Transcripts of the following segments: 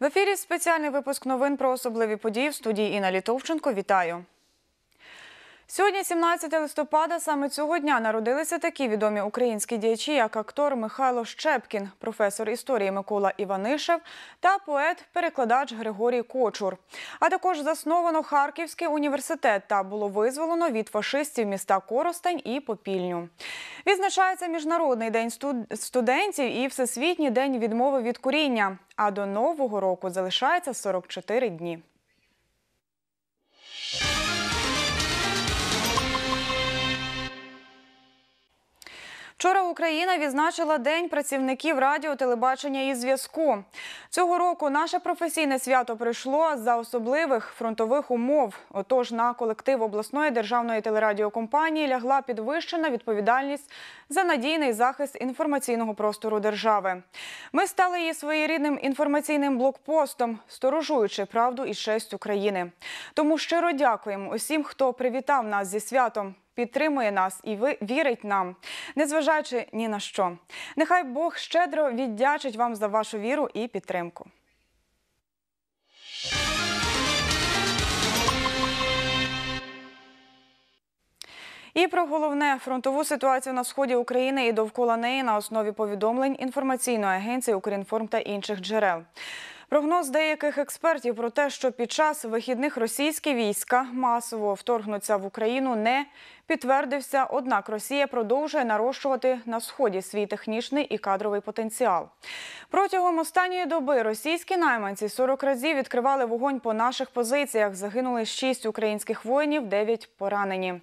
В ефірі спеціальний випуск новин про особливі події в студії Інна Літовченко. Вітаю. Сьогодні, 17 листопада, саме цього дня народилися такі відомі українські діячі, як актор Михайло Щепкін, професор історії Микола Іванишев та поет-перекладач Григорій Кочур. А також засновано Харківський університет та було визволено від фашистів міста Коростень і Попільню. Відзначається Міжнародний день студентів і Всесвітній день відмови від куріння. А до нового року залишається 44 дні. Вчора Україна відзначила День працівників радіо, телебачення і зв'язку. Цього року наше професійне свято прийшло за особливих фронтових умов. Отож, на колектив обласної державної телерадіокомпанії лягла підвищена відповідальність за надійний захист інформаційного простору держави. Ми стали її своєрідним інформаційним блокпостом, сторожуючи правду і честь України. Тому щиро дякуємо усім, хто привітав нас зі святом підтримує нас і вірить нам, незважаючи ні на що. Нехай Бог щедро віддячить вам за вашу віру і підтримку. І про головне фронтову ситуацію на сході України і довкола неї на основі повідомлень інформаційної агенції Укрінформ та інших джерел. Прогноз деяких експертів про те, що під час вихідних російські війська масово вторгнуться в Україну, не підтвердився. Однак Росія продовжує нарощувати на сході свій технічний і кадровий потенціал. Протягом останньої доби російські найманці 40 разів відкривали вогонь по наших позиціях. Загинули 6 українських воїнів, 9 поранені.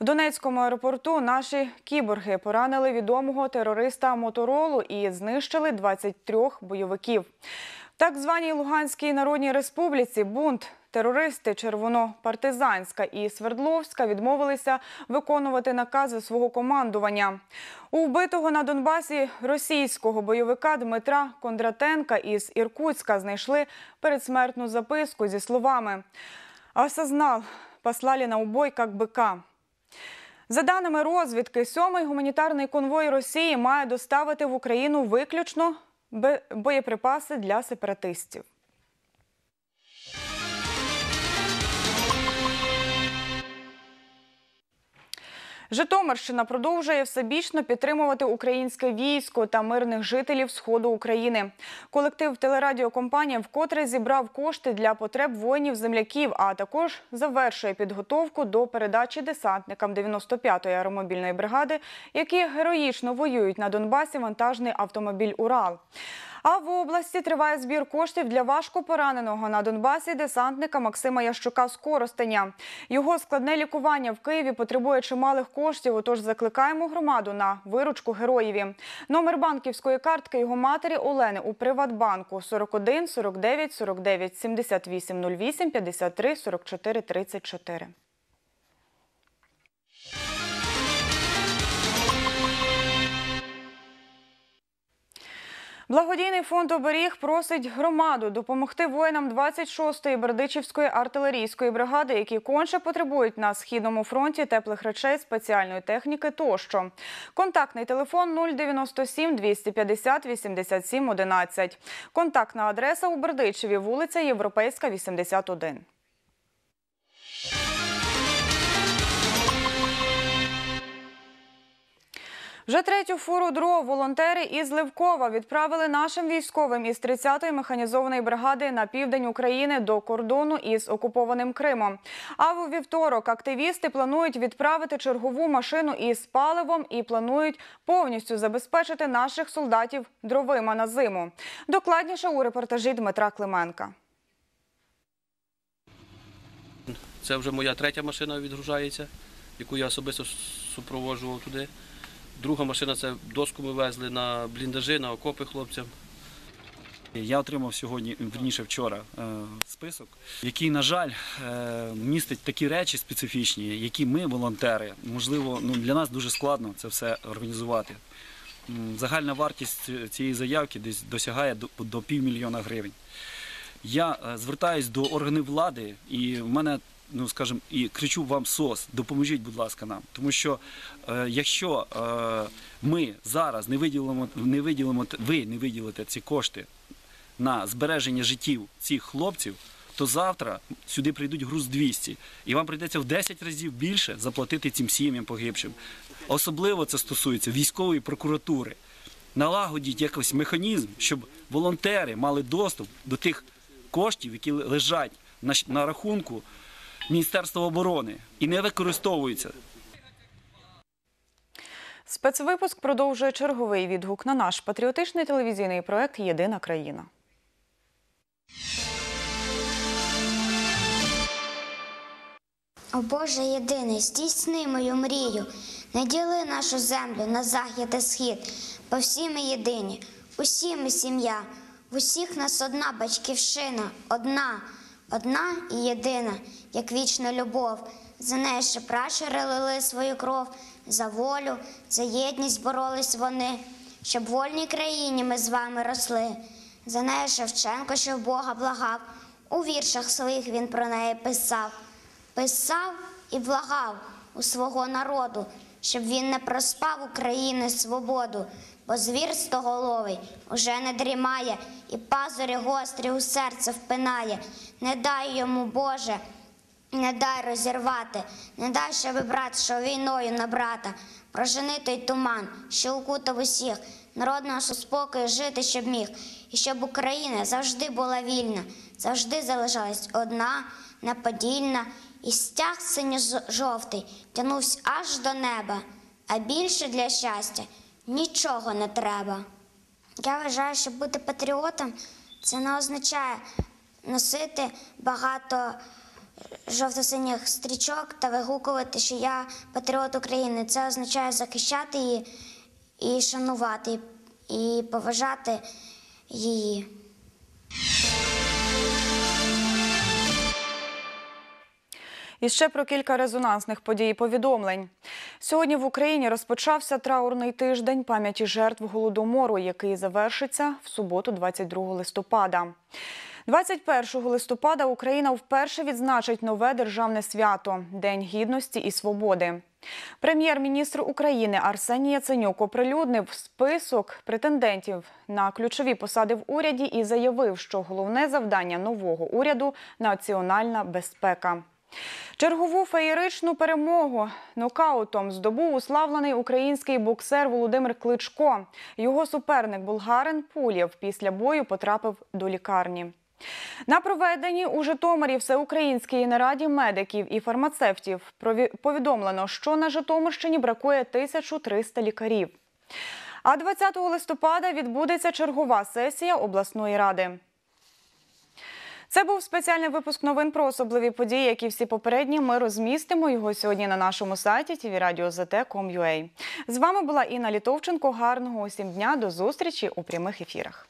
В Донецькому аеропорту наші кіборги поранили відомого терориста Моторолу і знищили 23 бойовиків. Так званій Луганській Народній Республіці бунт терористи Червонопартизанська і Свердловська відмовилися виконувати накази свого командування. У вбитого на Донбасі російського бойовика Дмитра Кондратенка із Іркутська знайшли передсмертну записку зі словами «Осознал, послали на убой, як бика». За даними розвідки, сьомий гуманітарний конвой Росії має доставити в Україну виключно боєприпаси для сепаратистів. Житомирщина продовжує всебічно підтримувати українське військо та мирних жителів сходу України. Колектив телерадіокомпанія вкотре зібрав кошти для потреб воїнів-земляків, а також завершує підготовку до передачі десантникам 95-ї аеромобільної бригади, які героїчно воюють на Донбасі вантажний автомобіль Урал. А в області триває збір коштів для важко пораненого на Донбасі десантника Максима Ящука з Коростеня. Його складне лікування в Києві потребує чималих коштів. Отож закликаємо громаду на виручку героєві. Номер банківської картки його матері Олени у Приватбанку 41 49 49 78 08 53 44 34. Благодійний фонд оберіг просить громаду допомогти воїнам 26-ї Бердичівської артилерійської бригади, які конче потребують на східному фронті теплих речей, спеціальної техніки тощо. Контактний телефон 097 250 87 11. Контактна адреса у Бердичеві, вулиця Європейська, 81. Вже третю фуру дров волонтери із Левкова відправили нашим військовим із 30-ї механізованої бригади на південь України до кордону із окупованим Кримом. А у вівторок активісти планують відправити чергову машину із паливом і планують повністю забезпечити наших солдатів дровима на зиму. Докладніше у репортажі Дмитра Клименка. Це вже моя третя машина відгружається, яку я особисто супроводжував туди. Друга машина це доску ми везли на бліндажі, на окопи хлопцям. Я отримав сьогодні, верніше вчора, е, список, який, на жаль, е, містить такі речі специфічні, які ми, волонтери, можливо, ну, для нас дуже складно це все організувати. Загальна вартість цієї заявки десь досягає до, до півмільйона гривень. Я е, звертаюсь до органів влади, і в мене, ну скажімо, і кричу вам СОС, допоможіть, будь ласка, нам. Тому що е, якщо е, ми зараз не виділимо, не виділимо, ви не виділите ці кошти на збереження життів цих хлопців, то завтра сюди прийдуть груз 200, і вам прийдеться в 10 разів більше заплатити цим сім'ям погибшим. Особливо це стосується військової прокуратури. Налагодіть якийсь механізм, щоб волонтери мали доступ до тих коштів, які лежать на, на рахунку Міністерства оборони і не використовуються. Спецвипуск продовжує черговий відгук на наш патріотичний телевізійний проект Єдина країна. О Боже єдиний, здійсни мою мрію, не діли нашу землю на захід і схід, бо всі ми єдині, усі ми сім'я, в усіх нас одна батьківщина, одна, одна і єдина, як вічна любов. За неї ще пращури лили свою кров, за волю, за єдність боролись вони, щоб в вольній країні ми з вами росли. За неї Шевченко, що в Бога благав, у віршах своїх він про неї писав писав і благав у свого народу, щоб він не проспав України свободу, бо звір стоголовий уже не дрімає, і пазурі гострі у серце впинає. Не дай йому, Боже, не дай розірвати, не дай, щоби брат, що війною на брата, прожени той туман, що укутав усіх, народ наш спокою жити, щоб міг, і щоб Україна завжди була вільна, завжди залишалась одна, неподільна, і стяг синьо-жовтий тянувся аж до неба, а більше для щастя нічого не треба. Я вважаю, що бути патріотом це не означає носити багато жовто-синіх стрічок та вигукувати, що я патріот України. Це означає захищати її і шанувати, і поважати її. І ще про кілька резонансних подій і повідомлень. Сьогодні в Україні розпочався траурний тиждень пам'яті жертв голодомору, який завершиться в суботу, 22 листопада. 21 листопада Україна вперше відзначить нове державне свято День гідності і свободи. Прем'єр-міністр України Арсеній Яценюк оприлюднив список претендентів на ключові посади в уряді і заявив, що головне завдання нового уряду національна безпека. Чергову феєричну перемогу нокаутом здобув уславлений український боксер Володимир Кличко. Його суперник болгарин Пулєв після бою потрапив до лікарні. На проведенні у Житомирі всеукраїнській нараді медиків і фармацевтів повідомлено, що на Житомирщині бракує 1300 лікарів. А 20 листопада відбудеться чергова сесія обласної ради. Це був спеціальний випуск новин про особливі події, як і всі попередні. Ми розмістимо його сьогодні на нашому сайті tvradio.zt.com.ua. З вами була Інна Літовченко. Гарного усім дня. До зустрічі у прямих ефірах.